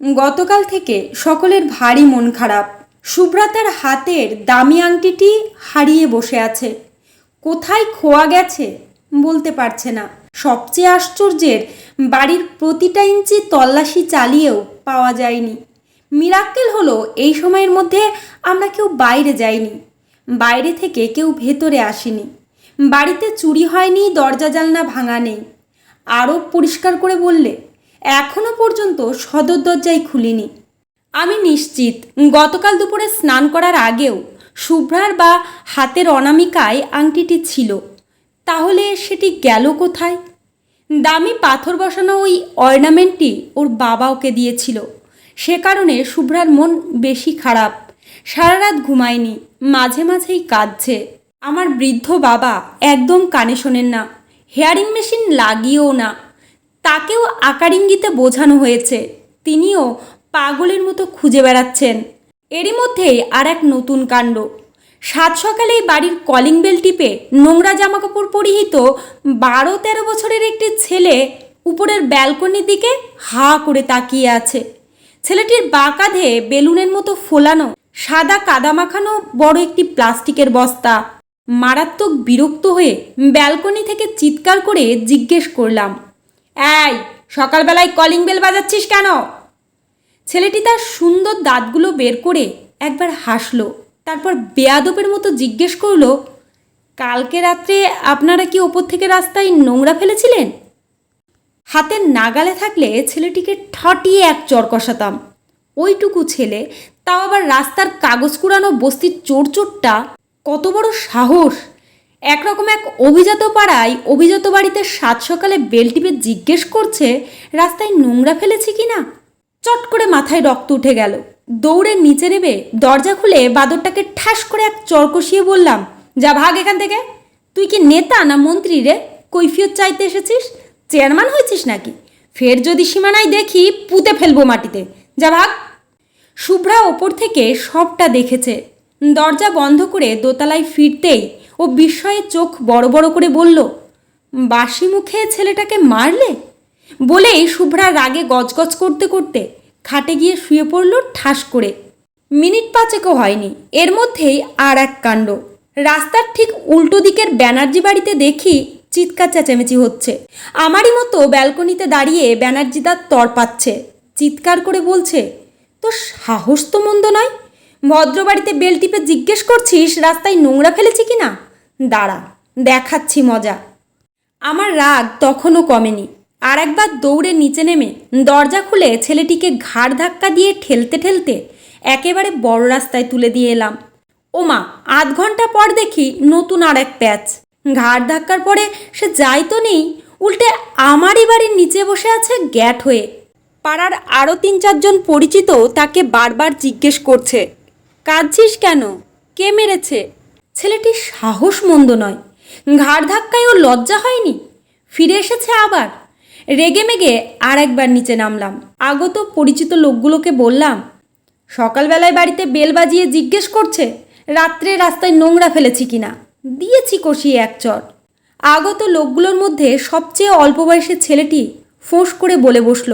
গতকাল থেকে সকলের ভারী মন খারাপ। সুব্রতার হাতের দামি আংটিটি হারিয়ে বসে আছে। কোথায় খোয়া গেছে বলতে পারছে না। সবচেয়ে আশ্চর্যের, বাড়ির প্রতিটা ইঞ্চি তল্লাশি চালিয়েও পাওয়া যায়নি। মিরাক্কেল হলো এই সময়ের মধ্যে আমরা কেউ বাইরে যাইনি। বাইরে থেকে কেউ ভেতরে আসেনি। বাড়িতে চুরি হয়নি দরজা জানলা ভাঙা নেই। আরও পরিষ্কার করে বললে এখনও পর্যন্ত সদর দরজাই খুলিনি। আমি নিশ্চিত, গতকাল দুপুরে স্নান করার আগেও শুভ্রার বা হাতের অনামিকায় আংটিটি ছিল। তাহলে সেটি গেল কোথায়? দামি পাথর বসানো ওই অর্নামেন্টটি ওর বাবা ওকে দিয়েছিল। সে কারণে শুভ্রার মন বেশি খারাপ। সারা রাত ঘুমায়নি, মাঝে মাঝেই কাঁদছে। আমার বৃদ্ধ বাবা একদম কানে শোনেন না। হেয়ারিং মেশিন লাগিয়েও না। তাকেও আকার ইঙ্গিতে বোঝানো হয়েছে। তিনিও পাগলের মতো খুঁজে বেড়াচ্ছেন। এরই মধ্যেই আর এক নতুন কাণ্ড। সাত সকালেই বাড়ির কলিং বেল টিপে নোংরা জামাকাপড় পরিহিত বারো তেরো বছরের একটি ছেলে উপরের ব্যালকনির দিকে হা করে তাকিয়ে আছে। ছেলেটির বা কাঁধে বেলুনের মতো ফোলানো, সাদা কাদা মাখানো বড় একটি প্লাস্টিকের বস্তা। মারাত্মক বিরক্ত হয়ে ব্যালকনি থেকে চিৎকার করে জিজ্ঞেস করলাম এই, সকালবেলায় কলিং বেল বাজাচ্ছিস কেন? ছেলেটি তার সুন্দর দাঁতগুলো বের করে একবার হাসলো, তারপর বেয়াদবের মতো জিজ্ঞেস করল, কালকে রাত্রে আপনারা কি ওপর থেকে রাস্তায় নোংরা ফেলেছিলেন? হাতের নাগালে থাকলে ছেলেটিকে ঠটিয়ে এক চর কষাতাম। ওইটুকু ছেলে, তাও আবার রাস্তার কাগজ কুড়ানো বস্তির চোর চোরটা, কত বড় সাহস! একরকম এক অভিজাত পাড়ায় অভিজাত বাড়িতে সাত সকালে বেল টিপে জিজ্ঞেস করছে, রাস্তায় নোংরা ফেলেছি কি না চট করে মাথায় রক্ত উঠে গেল। দৌড়ে নিচে নেবে দরজা খুলে বাদরটাকে ঠাস করে এক চর কষিয়ে বললাম, যা ভাগ এখান থেকে। তুই কি নেতা না মন্ত্রী রে? কৈফিয়ত চাইতে এসেছিস? চেয়ারম্যান হয়েছিস নাকি? ফের যদি সীমানায় দেখি, পুঁতে ফেলব মাটিতে। যা ভাগ। শুভ্রা ওপর থেকে সবটা দেখেছে। দরজা বন্ধ করে দোতলায় ফিরতেই ও বিস্ময়ে চোখ বড় বড় করে বলল, বাসি মুখে ছেলেটাকে মারলে? বলেই শুভ্রা রাগে গজগজ করতে করতে খাটে গিয়ে শুয়ে পড়ল ঠাস করে। মিনিট পাঁচেকও হয়নি, এর মধ্যেই আর এক কাণ্ড। রাস্তার ঠিক উল্টো দিকের ব্যানার্জি বাড়িতে দেখি চিৎকার চেঁচামেচি হচ্ছে। আমারই মতো ব্যালকনিতে দাঁড়িয়ে ব্যানার্জি তার তর পাচ্ছে। চিৎকার করে বলছে, তো সাহস তো মন্দ নয়? ভদ্রবাড়িতে বেল টিপে জিজ্ঞেস করছিস, রাস্তায় নোংরা ফেলেছি কি না দাঁড়া, দেখাচ্ছি মজা। আমার রাগ তখনও কমেনি। আর একবার দৌড়ে নিচে নেমে দরজা খুলে ছেলেটিকে ঘাড় ধাক্কা দিয়ে ঠেলতে ঠেলতে একেবারে বড় রাস্তায় তুলে দিয়ে এলাম। ওমা, আধ ঘণ্টা পর দেখি নতুন আর এক প্যাচ। ঘাড় ধাক্কার পরে সে যাই তো নেই, উল্টে আমারই বাড়ির নিচে বসে আছে গ্যাট হয়ে। পাড়ার আরও তিন চারজন পরিচিত তাকে বারবার জিজ্ঞেস করছে, কাঁদছিস কেন? কে মেরেছে? ছেলেটির সাহস মন্দ নয়। ঘাড় ধাক্কায় ও লজ্জা হয়নি। ফিরে এসেছে আবার। রেগে মেগে আর একবার নিচে নামলাম। আগত পরিচিত লোকগুলোকে বললাম, সকালবেলায় বাড়িতে বেল বাজিয়ে জিজ্ঞেস করছে, রাত্রে রাস্তায় নোংরা ফেলেছি কিনা? দিয়েছি কষিয়ে এক চর। আগত লোকগুলোর মধ্যে সবচেয়ে অল্প বয়সের ছেলেটি ফোঁস করে বলে বসল,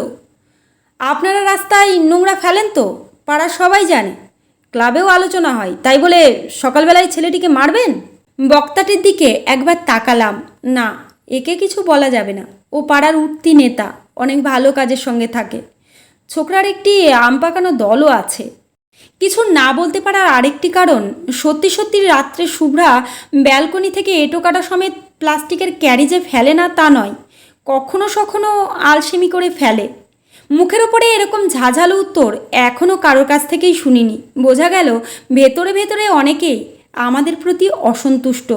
আপনারা রাস্তায় নোংরা ফেলেন তো? পাড়ার সবাই জানে। ক্লাবেও আলোচনা হয়। তাই বলে সকালবেলায় ছেলেটিকে মারবেন? বক্তাটির দিকে একবার তাকালাম। না, একে কিছু বলা যাবে না। ও পাড়ার উঠতি নেতা, অনেক ভালো কাজের সঙ্গে থাকে। ছোকরার একটি আম পাকানো দলও আছে। কিছু না বলতে পারার আরেকটি কারণ, সত্যি সত্যি রাত্রে শুভ্রা ব্যালকনি থেকে এঁটো কাটা সমেত প্লাস্টিকের ক্যারিজে ফেলে না তা নয়। কখনো সখনো আলসেমি করে ফেলে। মুখের ওপরে এরকম ঝাঝালো উত্তর এখনও কারোর কাছ থেকেই শুনিনি। বোঝা গেল, ভেতরে ভেতরে অনেকেই আমাদের প্রতি অসন্তুষ্ট।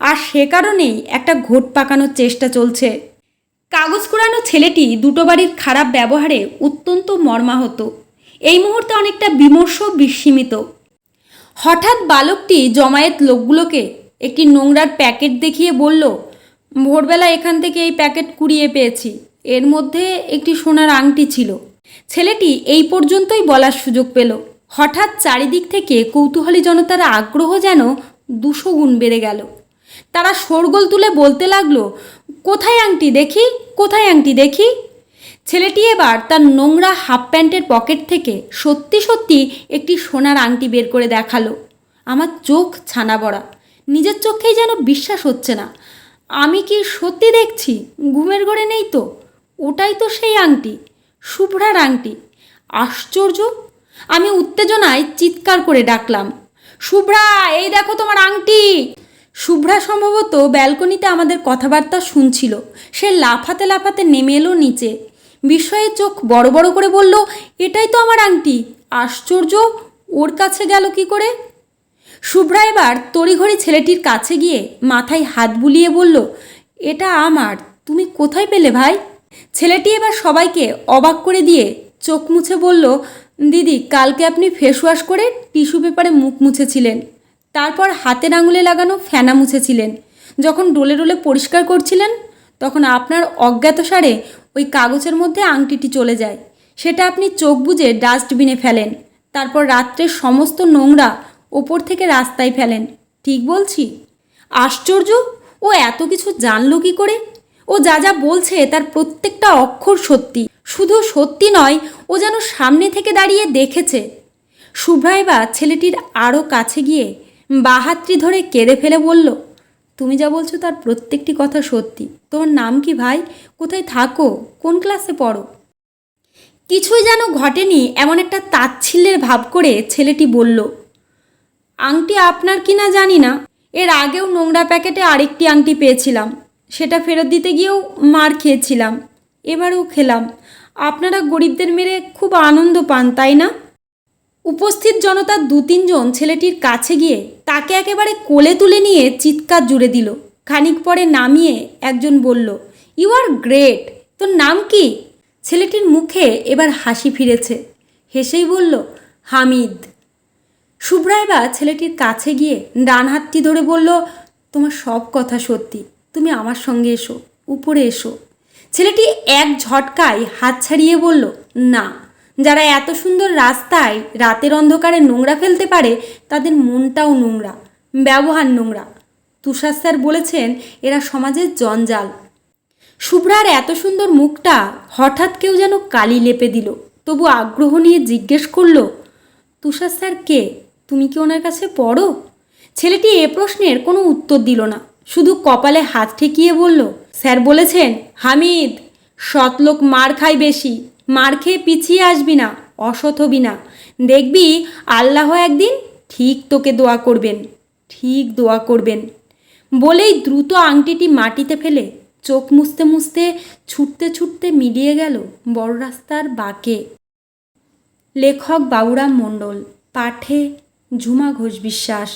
আর সে কারণেই একটা ঘোট পাকানোর চেষ্টা চলছে। কাগজ কুড়ানো ছেলেটি দুটো বাড়ির খারাপ ব্যবহারে অত্যন্ত মর্মাহত। এই মুহূর্তে অনেকটা বিমর্ষ বিস্মিত। হঠাৎ বালকটি জমায়েত লোকগুলোকে একটি নোংরার প্যাকেট দেখিয়ে বলল, ভোরবেলা এখান থেকে এই প্যাকেট কুড়িয়ে পেয়েছি। এর মধ্যে একটি সোনার আংটি ছিল। ছেলেটি এই পর্যন্তই বলার সুযোগ পেল। হঠাৎ চারিদিক থেকে কৌতূহলী জনতার আগ্রহ যেন দুশো গুণ বেড়ে গেল। তারা শোরগোল তুলে বলতে লাগল, কোথায় আংটি দেখি? কোথায় আংটি দেখি? ছেলেটি এবার তার নোংরা হাফ প্যান্টের পকেট থেকে সত্যি সত্যি একটি সোনার আংটি বের করে দেখাল। আমার চোখ ছানা বড়া, নিজের চোখেই যেন বিশ্বাস হচ্ছে না। আমি কি সত্যি দেখছি? ঘুমের ঘরে নেই তো? ওটাই তো সেই আংটি, শুভ্রার আংটি। আশ্চর্য, আমি উত্তেজনায় চিৎকার করে ডাকলাম, শুভ্রা, এই দেখো তোমার আংটি! শুভ্রা সম্ভবত ব্যালকনিতে আমাদের কথাবার্তা শুনছিল। সে লাফাতে লাফাতে নেমে এলো নিচে। বিস্ময়ে চোখ বড় বড় করে বলল, এটাই তো আমার আংটি, আশ্চর্য, ওর কাছে গেল কি করে? শুভ্রা এবার তড়িঘড়ি ছেলেটির কাছে গিয়ে মাথায় হাত বুলিয়ে বলল, এটা আমার, তুমি কোথায় পেলে ভাই? ছেলেটি এবার সবাইকে অবাক করে দিয়ে চোখ মুছে বলল, দিদি, কালকে আপনি ফেস ওয়াশ করে টিস্যু পেপারে মুখ মুছেছিলেন। তারপর হাতের আঙুলে লাগানো ফেনা মুছেছিলেন। যখন ডোলে ডোলে পরিষ্কার করছিলেন, তখন আপনার অজ্ঞাতসারে ওই কাগজের মধ্যে আংটিটি চলে যায়। সেটা আপনি চোখ বুজে ডাস্টবিনে ফেলেন। তারপর রাত্রের সমস্ত নোংরা ওপর থেকে রাস্তায় ফেলেন। ঠিক বলছি? আশ্চর্য! ও এত কিছু জানলো কি করে? ও যা যা বলছে তার প্রত্যেকটা অক্ষর সত্যি। শুধু সত্যি নয়, ও যেন সামনে থেকে দাঁড়িয়ে দেখেছে। শুভ্রাইবা ছেলেটির আরও কাছে গিয়ে বাহাত্রি ধরে কেঁদে ফেলে বলল, তুমি যা বলছো তার প্রত্যেকটি কথা সত্যি। তোমার নাম কি ভাই? কোথায় থাকো? কোন ক্লাসে পড়ো? কিছুই যেন ঘটেনি, এমন একটা তাচ্ছিল্যের ভাব করে ছেলেটি বলল, আংটি আপনার কি না জানি না। এর আগেও নোংরা প্যাকেটে আরেকটি আংটি পেয়েছিলাম। সেটা ফেরত দিতে গিয়েও মার খেয়েছিলাম। এবারেও খেলাম। আপনারা গরিবদের মেরে খুব আনন্দ পান, তাই না? উপস্থিত জনতার দু তিনজন ছেলেটির কাছে গিয়ে তাকে একেবারে কোলে তুলে নিয়ে চিৎকার জুড়ে দিল। খানিক পরে নামিয়ে একজন বলল ইউ আর গ্রেট তোর নাম কি? ছেলেটির মুখে এবার হাসি ফিরেছে। হেসেই বলল, হামিদ। এবার ছেলেটির কাছে গিয়ে ডান হাতটি ধরে বলল, তোমার সব কথা সত্যি। তুমি আমার সঙ্গে এসো, উপরে এসো। ছেলেটি এক ঝটকায় হাত ছাড়িয়ে বলল, না, যারা এত সুন্দর রাস্তায় রাতের অন্ধকারে নোংরা ফেলতে পারে, তাদের মনটাও নোংরা, ব্যবহার নোংরা। তুষার স্যার বলেছেন, এরা সমাজের জঞ্জাল। শুভ্রার এত সুন্দর মুখটা হঠাৎ কেউ যেন কালি লেপে দিল, তবু আগ্রহ নিয়ে জিজ্ঞেস করল, তুষার স্যার কে? তুমি কি ওনার কাছে পড়ো? ছেলেটি এ প্রশ্নের কোনো উত্তর দিল না। শুধু কপালে হাত ঠেকিয়ে বলল, স্যার বলেছেন, হামিদ সৎলোক মার খায় বেশি, মার খেয়ে পিছিয়ে আসবি না, অসৎ হবি না। দেখবি, আল্লাহ একদিন ঠিক তোকে দোয়া করবেন, ঠিক দোয়া করবেন। বলেই দ্রুত আংটিটি মাটিতে ফেলে চোখ মুছতে মুছতে ছুটতে ছুটতে মিলিয়ে গেল বড় রাস্তার বাঁকে। লেখক বাবুরাম মণ্ডল, পাঠে ঝুমা ঘোষ বিশ্বাস।